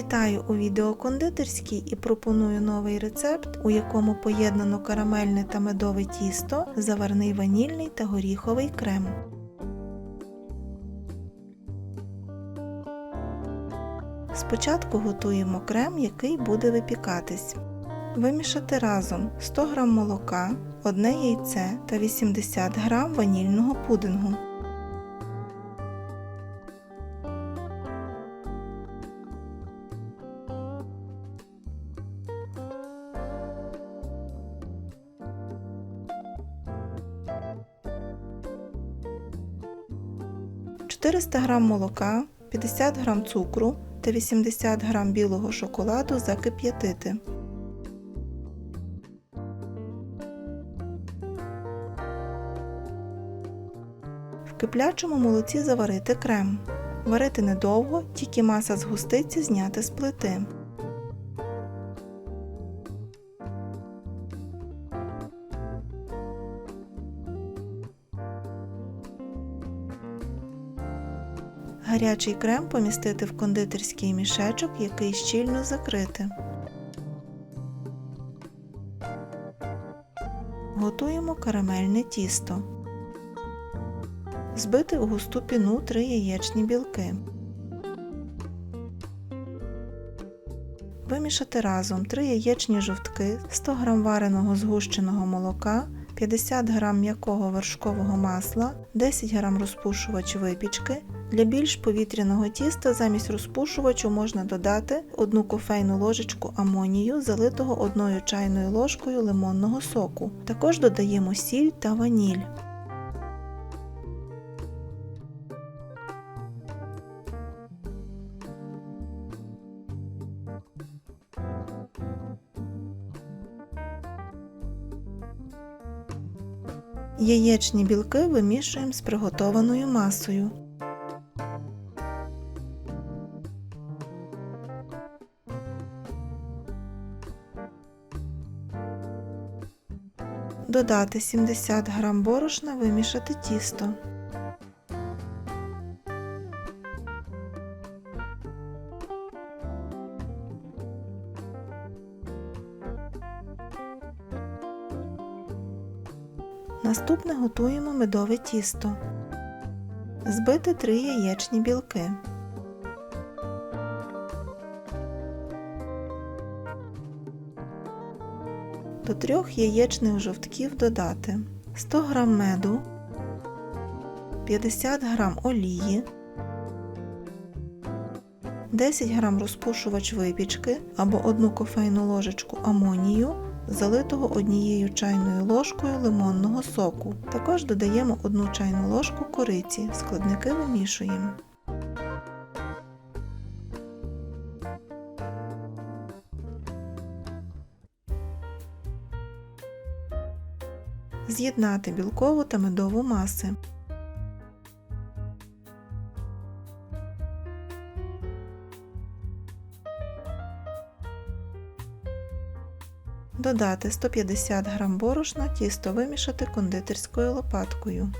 Вітаю у відео кондитерській і пропоную новий рецепт, у якому поєднано карамельне та медове тісто, заварний ванільний та горіховий крем. Спочатку готуємо крем, який буде випікатись. Вимішати разом 100 г молока, одне яйце та 80 г ванільного пудингу. – 400 г молока, 50 г цукру та 80 г білого шоколаду закип'ятити. В киплячому молоці заварити крем. Варити недовго, тільки маса згуститься зняти з плити. Гарячий крем помістити в кондитерський мішечок, який щільно закрити. Готуємо карамельне тісто. Збити в густу піну 3 яєчні білки. Вимішати разом 3 яєчні жовтки, 100 г вареного згущеного молока, 50 г м'якого вершкового масла, 10 г розпушувач випічки. Для більш повітряного тіста замість розпушувачу можна додати 1 кофейну ложечку амонію, залитого 1 чайною ложкою лимонного соку. Також додаємо сіль та ваніль. Яєчні білки вимішуємо з приготованою масою. Додати 70 г борошна, вимішати тісто. Наступне готуємо медове тісто. Збити 3 яєчні білки. До трьох яєчних жовтків додати 100 г меду, 50 г олії, 10 г розпушувач випічки або 1 кофейну ложечку амонію, залитого однією чайною ложкою лимонного соку. Також додаємо 1 чайну ложку кориці, складники вимішуємо. З'єднати білкову та медову маси. Додати 150 г борошна, тісто вимішати кондитерською лопаткою.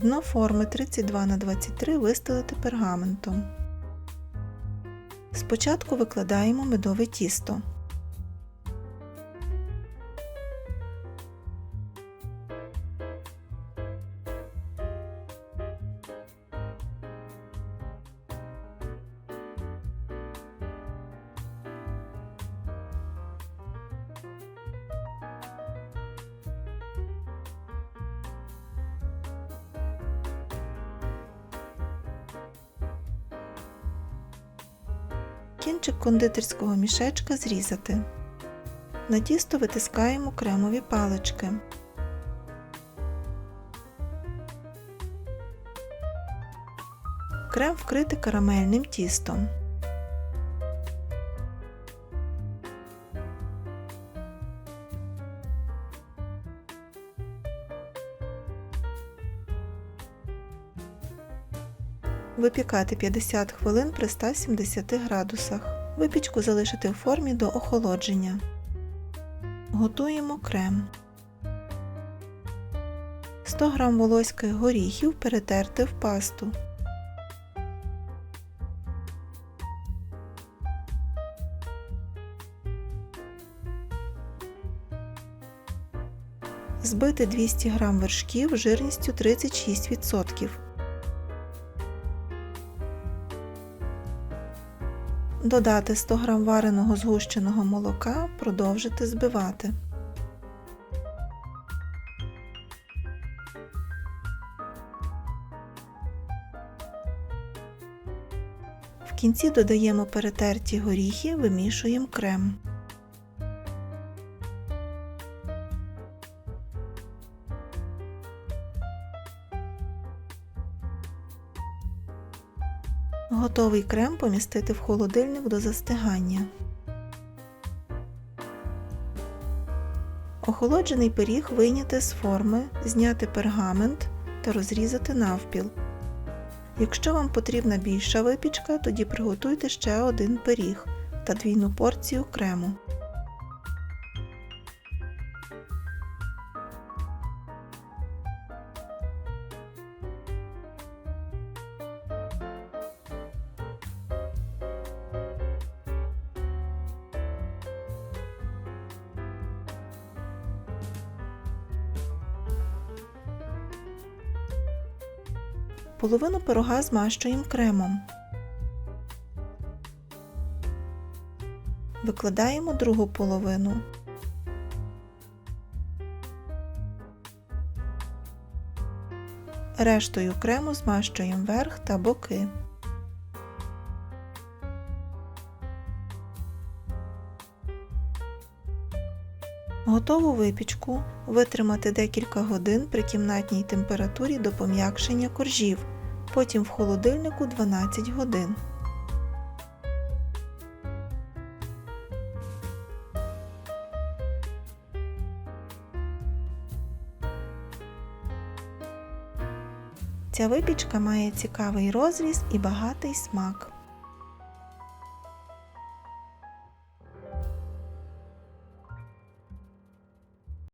Дно форми 32 на 23 вистелити пергаментом. Спочатку викладаємо медове тісто. Кінчик кондитерського мішечка зрізати. На тісто витискаємо кремові палички. Крем вкрити карамельним тістом. Випікати 50 хвилин при 170 градусах. Випічку залишити в формі до охолодження. Готуємо крем. 100 г волоських горіхів перетерти в пасту. Збити 200 г вершків жирністю 36%. Додати 100 г вареного згущеного молока, продовжити збивати. В кінці додаємо перетерті горіхи, вимішуємо крем. Готовий крем помістити в холодильник до застигання. Охолоджений пиріг вийняти з форми, зняти пергамент та розрізати навпіл. Якщо вам потрібна більша випічка, тоді приготуйте ще один пиріг та двійну порцію крему. Половину пирога змащуємо кремом. Викладаємо другу половину. Рештою крему змащуємо верх та боки. Готову випічку витримати декілька годин при кімнатній температурі до пом'якшення коржів, потім в холодильнику 12 годин. Ця випічка має цікавий розріз і багатий смак.